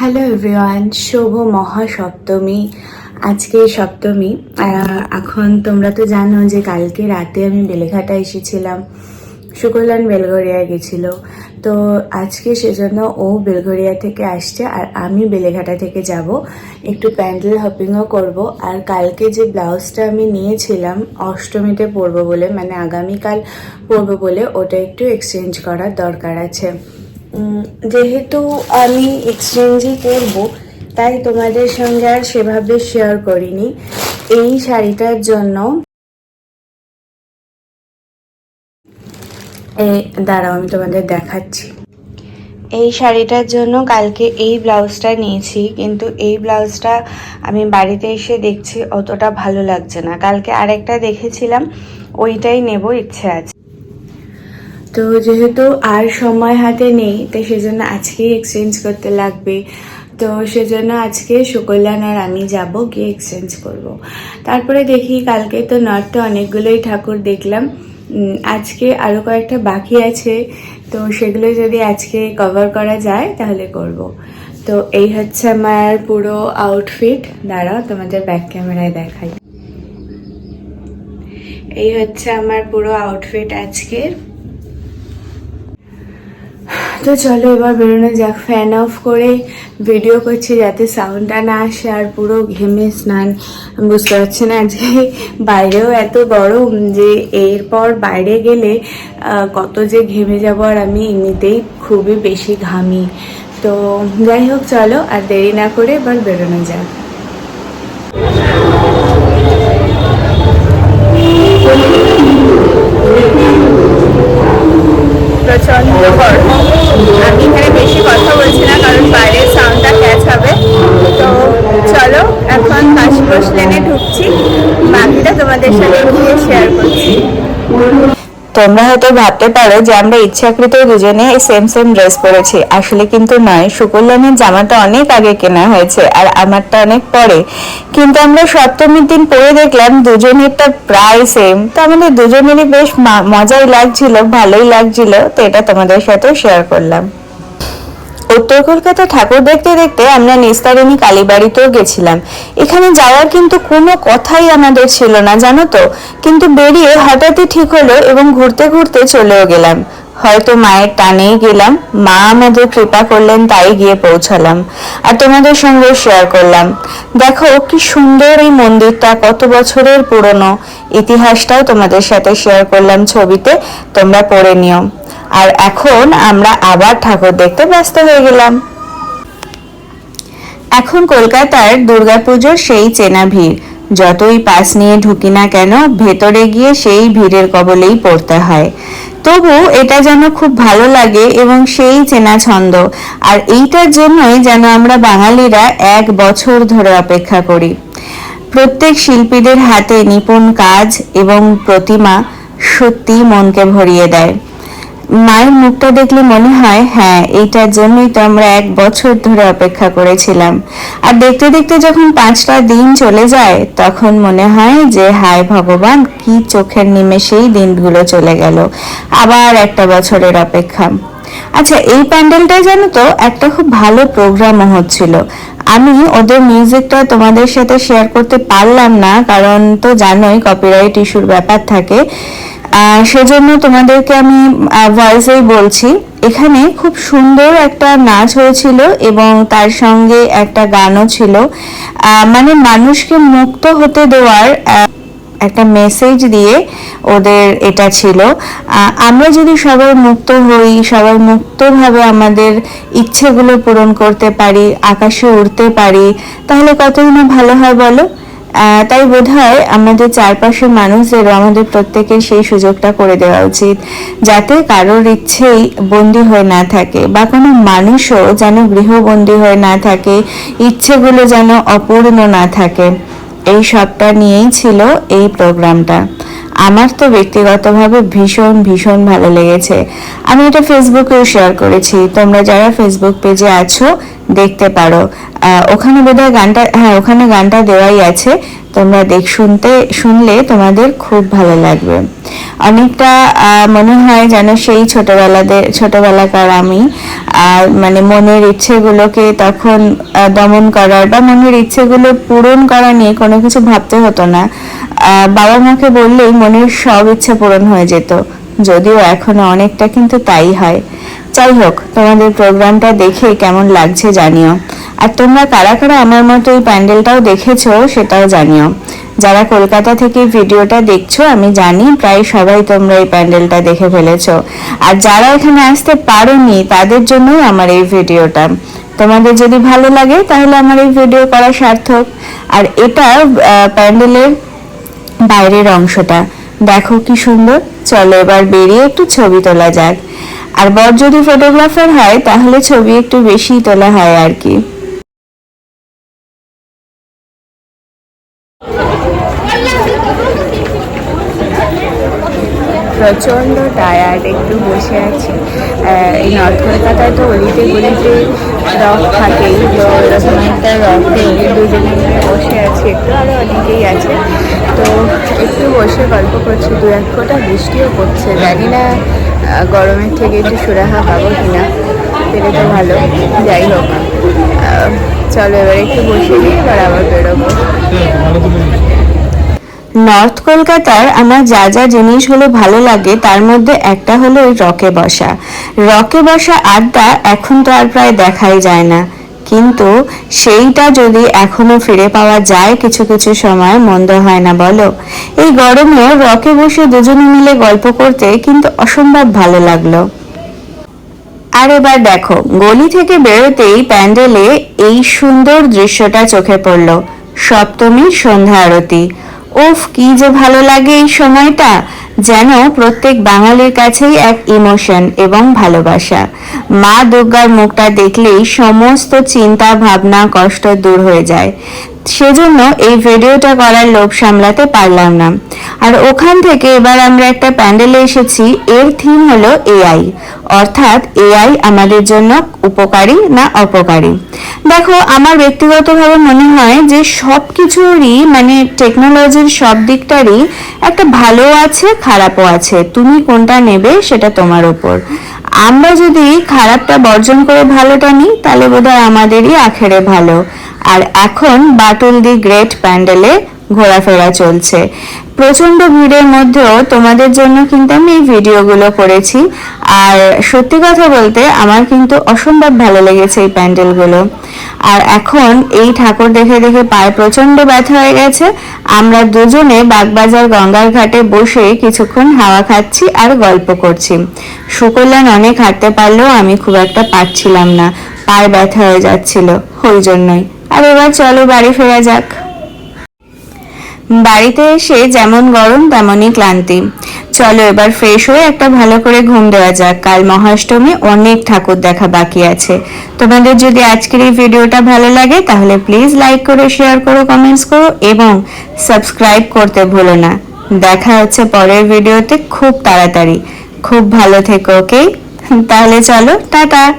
Hello everyone শুভ মহাসপ্তমী। আজকে সপ্তমী এখন তোমরা তো জানো যে কালকে রাতে আমি বেলেঘাটা এসেছিলাম। সুকল্যাণ বেলগড়িয়া গেছিল। তো আজকে সেজন্য ও বেলগড়িয়া থেকে আসছে, আর আমি বেলেঘাটা থেকে যাব। একটু প্যান্ডেল হপিংও করব। আর কালকে যে ব্লাউজটা আমি নিয়েছিলাম, অষ্টমীতে পরবো বলে মানে আগামীকাল পরবো বলে, ওটা একটু এক্সচেঞ্জ করার দরকার আছে। যেহেতু আমি এক্সচেঞ্জই করব, তাই তোমাদের সঙ্গে আর সেভাবে শেয়ার করিনি। এই শাড়িটার জন্য দাঁড়াও, আমি তোমাদের দেখাচ্ছি। এই শাড়িটার জন্য কালকে এই ব্লাউজটা নিয়েছি, কিন্তু এই ব্লাউজটা আমি বাড়িতে এসে দেখছি অতটা ভালো লাগছে না। কালকে আরেকটা দেখেছিলাম, ওইটাই নেব, ইচ্ছে আছে। তো যেহেতু আর সময় হাতে নেই তাই সেজন্য আজকেই এক্সচেঞ্জ করতে লাগবে। তো সেজন্য আজকে সুকল্যাণ আর আমি যাব গিয়ে এক্সচেঞ্জ করব। তারপরে দেখি কালকে তো নর্থে অনেকগুলোই ঠাকুর দেখলাম। আজকে আরও কয়েকটা বাকি আছে। তো সেগুলো যদি আজকে কভার করা যায় তাহলে করব। তো এই হচ্ছে আমার পুরো আউটফিট দাঁড়াও, তোমাদের ব্যাক ক্যামেরায় দেখাই। এই হচ্ছে আমার পুরো আউটফিট আজকের। তো চলো এবার বেরোনো যাক। ফ্যান অফ করে ভিডিও করছি যাতে সাউন্ডটা না আসে আর পুরো ঘেমে স্নান। বুঝতে পারছি না যে বাইরেও এত গরম যে এরপর বাইরে গেলে কত যে ঘেমে যাব আর আমি এমনিতেই খুবই বেশি ঘামি। তো যাই হোক, চলো আর দেরি না করে এবার বেরোনো যাক। সাথে তোমরা হয়তো ভাবতে পারো যে আমরা ইচ্ছাকৃত দুজনে সেম সেম ড্রেস পরেছি। আসলে কিন্তু নয়, সুকল্যাণের জামাটা অনেক আগে কেনা হয়েছে আর আমারটা অনেক পরে। কিন্তু আমরা সপ্তমীর দিন পরে দেখলাম দুজনেরটা প্রায় সেম তো আমাদের দুজনেরই বেশ মজাই লাগছিল, ভালোই লাগছিল। তো এটা তোমাদের সাথেও শেয়ার করলাম। উত্তর কলকাতা ঠাকুর দেখতে দেখতে আমরা নিস্তারিণী কালীবাড়িতেও গেছিলাম। এখানে যাওয়ার কিন্তু কোনো কথাই আমাদের ছিল না, জানো তো? কিন্তু বেরিয়ে হঠাৎই ঠিক হলো এবং ঘুরতে ঘুরতে চলেও গেলাম। হয়তো মায়ের টানেই গেলাম। মা আমাদের কৃপা করলেন, তাই গিয়ে পৌঁছালাম। আর তোমাদের সঙ্গে শেয়ার করলাম। দেখো কি সুন্দর এই মন্দিরটা, কত বছরের পুরনো। ইতিহাসটাও তোমাদের সাথে শেয়ার করলাম ছবিতে, তোমরা পড়ে নিও। আর এখন আমরা আবার ঠাকুর দেখতে ব্যস্ত হয়ে গেলাম। এখন কলকাতার দুর্গাপুজোর সেই চেনা ভিড়। যতই পাস নিয়ে ঢুকি না কেন, ভেতরে গিয়ে সেই ভিড়ের কবলেই পড়তে হয়। তবু এটা যেন খুব ভালো লাগে এবং সেই চেনা ছন্দ। আর এইটার জন্যই যেন আমরা বাঙালিরা এক বছর ধরে অপেক্ষা করি। প্রত্যেক শিল্পীদের হাতে নিপুণ কাজ এবং প্রতিমা সত্যি মনকে ভরিয়ে দেয়। মায়ের মুখটা দেখলে মনে হয় হ্যাঁ এইটার জন্যই তো আমরা এক বছর ধরে অপেক্ষা করেছিলাম। আর দেখতে দেখতে যখন পাঁচটা দিন চলে যায়, তখন মনে হয় যে, হায় ভগবান, কি চোখের নিমেষেই দিনগুলো চলে গেল। আবার একটা বছরের অপেক্ষা। আচ্ছা এই প্যান্ডেলটা জানো তো, একটা খুব ভালো প্রোগ্রামও হচ্ছিল। আমি ওদের মিউজিকটা তোমাদের সাথে শেয়ার করতে পারলাম না, কারণ তো জানোই কপিরাইট ইস্যুর ব্যাপার থাকে। সেজন্য তোমাদেরকে আমি ভয়েসেই বলছি। এখানে খুব সুন্দর একটা নাচ হয়েছিল এবং তার সঙ্গে একটা গানও ছিল। মানে মানুষকে মুক্ত হতে দেওয়ার একটা মেসেজ দিয়ে ওদের এটা ছিল। আমরা যদি সবাই মুক্ত হই, সবাই মুক্তভাবে আমাদের ইচ্ছেগুলো পূরণ করতে পারি, আকাশে উড়তে পারি, তাহলে কতই না ভালো হয় বলো? তাই বোধহয় আমাদের চারপাশের মানুষদেরও আমাদের প্রত্যেকের সেই সুযোগটা করে দেওয়া উচিত, যাতে কারোর ইচ্ছেই বন্দী হয়ে না থাকে বা কোনো মানুষও যেন গৃহবন্দী হয়ে না থাকে, ইচ্ছেগুলো যেন অপূর্ণ না থাকে। এই সবটা নিয়েই ছিল এই প্রোগ্রামটা। আমার তো ব্যক্তিগতভাবে ভীষণ ভীষণ ভালো লেগেছে। আমি এটা ফেসবুকেও শেয়ার করেছি। তোমরা যারা ফেসবুক পেজে আছো দেখতে পারো। ওখানে বোধহয় গানটা হ্যাঁ ওখানে গানটা দেওয়াই আছে। তোমরা দেখ, শুনতে, শুনলে তোমাদের খুব ভালো লাগবে। অনেকটা মনে হয় যেন সেই ছোটবেলাদের, ছোটবেলাকার আমি। মানে মনের ইচ্ছেগুলোকে তখন দমন করার বা মনের ইচ্ছেগুলো পূরণ করা নিয়ে কোনো কিছু ভাবতে হতো না। বাবা মাকে বললেই মনের সব ইচ্ছে পূরণ হয়ে যেত। যদিও এখনও অনেকটা কিন্তু তাই হয়। যাই হোক, তোমাদের প্রোগ্রামটা দেখে কেমন লাগছে জানিও। আর তোমরা কারা কারা আমার মতো এই প্যান্ডেলটাও দেখেছ সেটাও জানিও। যারা কলকাতা থেকে ভিডিওটা দেখছ, আমি জানি প্রায় সবাই তোমরা এই প্যান্ডেলটা দেখে ফেলেছো। আর যারা এখানে আসতে পারোনি, তাদের জন্যই আমার এই ভিডিওটা। তোমাদের যদি ভালো লাগে, তাহলে আমার এই ভিডিও করা সার্থক। আর এটা প্যান্ডেলের বাইরের অংশটা। দেখো কি সুন্দর। চলো এবার বেরিয়ে একটু ছবি তোলা যাক। আর বর যদি ফটোগ্রাফার হয়, তাহলে ছবি একটু বেশি তোলা হয় আর কি। প্রচণ্ড টায়ার্ড একটু বসে আছি। এই নর্থ কলকাতায় তো অলিতে গলিতে রক থাকেই, তো এরকম একটা রকে দুজনে বসে আছি, একটু আরও অনেকেই আছে। তো একটু বসে গল্প করছি, দু এক ফোঁটা বৃষ্টিও পড়ছে, জানি না গরমের থেকে একটু সুরাহা পাবো কিনা সেটা তো ভালো। যাই হোক চলো এবার একটু বসে নিই, এবার আবার বেরোবো। নর্থ কলকাতার আমার যা যা জিনিসগুলো ভালো লাগে, তার মধ্যে একটা হলো ওই রকে বসা। রকে বসা আড্ডা এখন তো আর প্রায় দেখাই যায় না। কিন্তু সেইটা যদি এখনও ফিরে পাওয়া যায়, কিছু কিছু সময় মন্দ হয় না, বলো। এই গরমে রকে বসে দুজনে মিলে গল্প করতে কিন্তু অসম্ভব ভালো লাগল। আর এবার দেখো, গলি থেকে বেরোতেই প্যান্ডেলে এই সুন্দর দৃশ্যটা চোখে পড়ল। সপ্তমীর সন্ধ্যা আরতি। উফ, কি যে ভালো লাগে এই সময়টা, যেন প্রত্যেক বাঙালির কাছেই এক ইমোশন এবং ভালোবাসা। মা দুর্গার মুখটা দেখলেই সমস্ত চিন্তা, ভাবনা, কষ্ট দূর হয়ে যায়। সেজন্য এই ভিডিওটা করার লোভ সামলাতে পারলাম না। আর ওখান থেকে এবার আমরা একটা প্যান্ডেলে এসেছি, এর থিম হলো এআই অর্থাৎ এআই আমাদের জন্য উপকারী না অপকারী? দেখো, আমার ব্যক্তিগতভাবে মনে হয় যে সব কিছুরই মানে টেকনোলজির সব দিকটারই একটা ভালো আছে, খারাপও আছে। তুমি কোনটা নেবে সেটা তোমার ওপর। আমরা যদি খারাপটা বর্জন করে ভালোটা নিই, তাহলে বোধহয় আমাদেরই আখেরে ভালো। আর এখন বাটুল দি গ্রেট প্যান্ডেলে ঘোরাফেরা চলছে। প্রচণ্ড ভিড়ের মধ্যেও তোমাদের জন্য কিন্তু আমি এই ভিডিওগুলো করেছি। আর সত্যি কথা বলতে আমার কিন্তু অসম্ভব ভালো লেগেছে এই প্যান্ডেলগুলো। আর এখন এই ঠাকুর দেখে দেখে পায়ে প্রচণ্ড ব্যথা হয়ে গেছে। আমরা দুজনে বাগবাজার গঙ্গার ঘাটে বসে কিছুক্ষণ হাওয়া খাচ্ছি আর গল্প করছি। সুকল্যাণ অনেক হাঁটতে পারলেও আমি খুব একটা পারছিলাম না। পায়ে ব্যথা হয়ে যাচ্ছিল, ওই জন্যই। আর এবার চলো বাড়ি ফেরা যাক। বাড়িতে এসে যেমন গরম, তেমনই ক্লান্তি। চলো এবার ফ্রেশ হয়ে একটা ভালো করে ঘুম দেওয়া যাক। কাল মহাষ্টমী অনেক ঠাকুর দেখা বাকি আছে। তোমাদের যদি আজকের এই ভিডিওটা ভালো লাগে, তাহলে প্লিজ লাইক করো শেয়ার করো কমেন্টস করো এবং সাবস্ক্রাইব করতে ভুলো না। দেখা হচ্ছে পরের ভিডিওতে খুব তাড়াতাড়ি। খুব ভালো থেকো ওকে তাহলে চলো, টাটা!